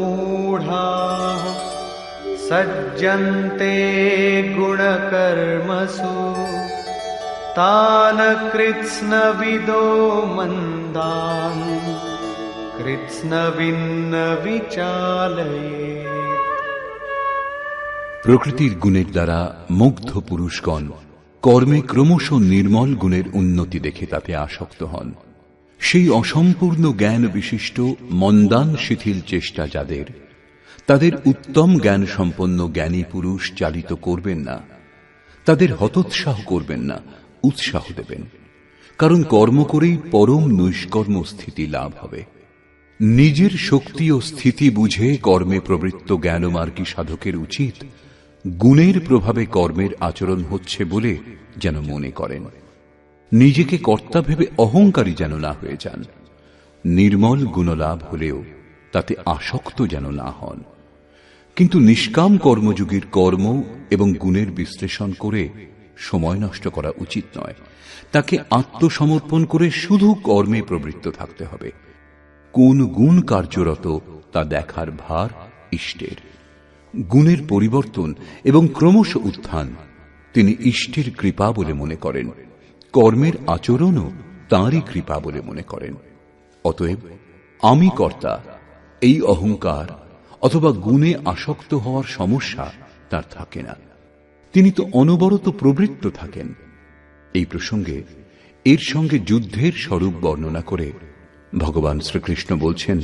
प्रकृतेर्गुणसम्मूढाः सज्जन्ते गुणकर्मसु तान् कृत्स्नविदो मन्दान् कृत्स्नविन्न विचालये প্রকৃতির গুণের দ্বারা মুগ্ধ পুরুষগণ কর্মে ক্রমশ নির্মল গুণের উন্নতি দেখে তাতে আসক্ত হন সেই অসম্পূর্ণ জ্ঞান বিশিষ্ট মন্দান শিথিল চেষ্টা যাদের, তাদের উত্তম জ্ঞান সম্পন্ন জ্ঞানী পুরুষ চালিত করবেন না। তাদের হতোৎসাহ করবেন না, উৎসাহ দেবেন। কারণ কর্ম করেই পরম নৈষ্কর্ম স্থিতি লাভ হবে। নিজের শক্তি ও স্থিতি বুঝে কর্মে প্রবৃত্ত জ্ঞানমার্গী সাধকের উচিত, গুণের প্রভাবে কর্মের আচরণ হচ্ছে বলে যেন মনে করেন। নিজেকে কর্তা ভেবে অহংকারী যেন না হয়ে যান। নির্মল গুণলাভ হলেও তাতে আসক্ত যেন না হন। কিন্তু নিষ্কাম কর্মযুগের কর্ম এবং গুণের বিশ্লেষণ করে সময় নষ্ট করা উচিত নয়। তাকে আত্মসমর্পণ করে শুধু কর্মে প্রবৃত্ত থাকতে হবে। কোন গুণ কার্যরত তা দেখার ভার ইষ্টের। গুণের পরিবর্তন এবং ক্রমশ উত্থান তিনি ইষ্টের কৃপা বলে মনে করেন। কর্মের আচরণও তাঁরই কৃপা বলে মনে করেন। অতএব আমি কর্তা, এই অহংকার অথবা গুণে আসক্ত হওয়ার সমস্যা তার থাকে না। তিনি তো অনবরত প্রবৃত্ত থাকেন। এই প্রসঙ্গে এর সঙ্গে যুদ্ধের স্বরূপ বর্ণনা করে ভগবান শ্রীকৃষ্ণ বলছেন